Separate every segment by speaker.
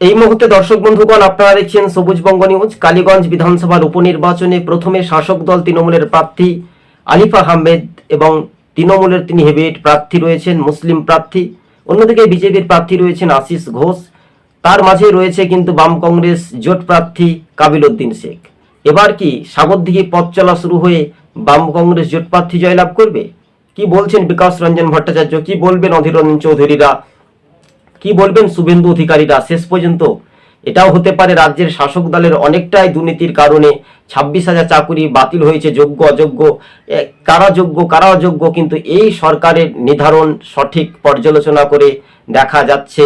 Speaker 1: এই মুহূর্তে দর্শক বন্ধুগণ, আপনারা দেখছেন সবুজ বঙ্গ নিউজ, কালীগঞ্জ বিধানসভার উপনির্বাচনে প্রথমে শাসক দল তৃণমূলের প্রার্থী আলিফা আহমেদ এবং তৃণমূলের তিনি হেভিট প্রার্থী রয়েছেন, মুসলিম প্রার্থী। অন্যদিকে বিজেপির প্রার্থী রয়েছেন আশিস ঘোষ। তার মাঝে রয়েছে কিন্তু বাম কংগ্রেস জোট প্রার্থী কাবিল উদ্দিন শেখ। এবার কি সাগর দিকে পথ চলা শুরু হয়ে বাম কংগ্রেস জোট প্রার্থী জয়লাভ করবে? কি বলছেন বিকাশ রঞ্জন ভট্টাচার্য? কি বলবেন অধীর রঞ্জন চৌধুরীরা? কি বলবেন শুভেন্দু অধিকারীরা? শেষ পর্যন্ত। এটাও হতে পারে রাজ্যের শাসক দলের অনেকটাই দুর্নীতির কারণে ছাব্বিশ হাজার চাকুরি বাতিল হয়েছে, যোগ্য, অযোগ্য কারা যোগ্য, কারা অযোগ্য, কিন্তু এই সরকারের নির্ধারণ সঠিক পর্যালোচনা করে দেখা যাচ্ছে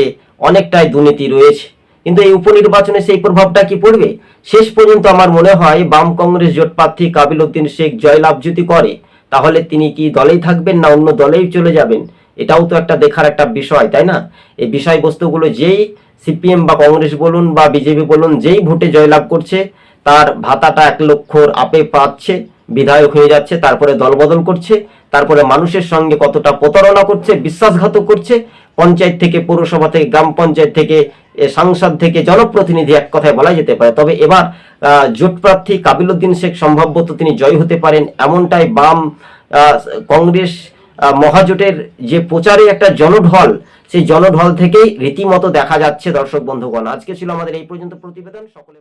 Speaker 1: অনেকটাই দুর্নীতি রয়েছে। কিন্তু এই উপনির্বাচনে সেই প্রভাবটা কি পড়বে? শেষ পর্যন্ত আমার মনে হয় বাম কংগ্রেস জোট প্রার্থী কাবিল উদ্দিন শেখ জয়লাভ যদি করে, তাহলে তিনি কি দলেই থাকবেন না অন্য দলেই চলে যাবেন? এটাও তো একটা দেখার একটা বিষয়, তাই না? এই বিষয়বস্তুগুলো যেই সিপিএম বা কংগ্রেস বলুন বা বিজেপি বলুন, যেই ভোটে জয়লাভ করছে, তার ভাতাটা এক লক্ষর আপে পাচ্ছে, বিধায়ক হয়ে যাচ্ছে, তারপরে দলবদল করছে, তারপরে মানুষের সঙ্গে কতটা প্রতারণা করছে, বিশ্বাসঘাতক করছে, পঞ্চায়েত থেকে পৌরসভা থেকে, গ্রাম পঞ্চায়েত থেকে সাংসদ থেকে, জনপ্রতিনিধি এক কথায় বলা যেতে পারে। তবে এবার জোট প্রার্থী কাবিলউদ্দিন শেখ সম্ভবত তিনি জয় হতে পারেন, এমনটাই বাম কংগ্রেস মহাজোটের যে প্রচারে একটা জনঢল, সেই জনঢল থেকেই রীতিমতো দেখা যাচ্ছে দর্শক বন্ধুগণ। আজকে ছিল আমাদের এই পর্যন্ত প্রতিবেদন। সকলে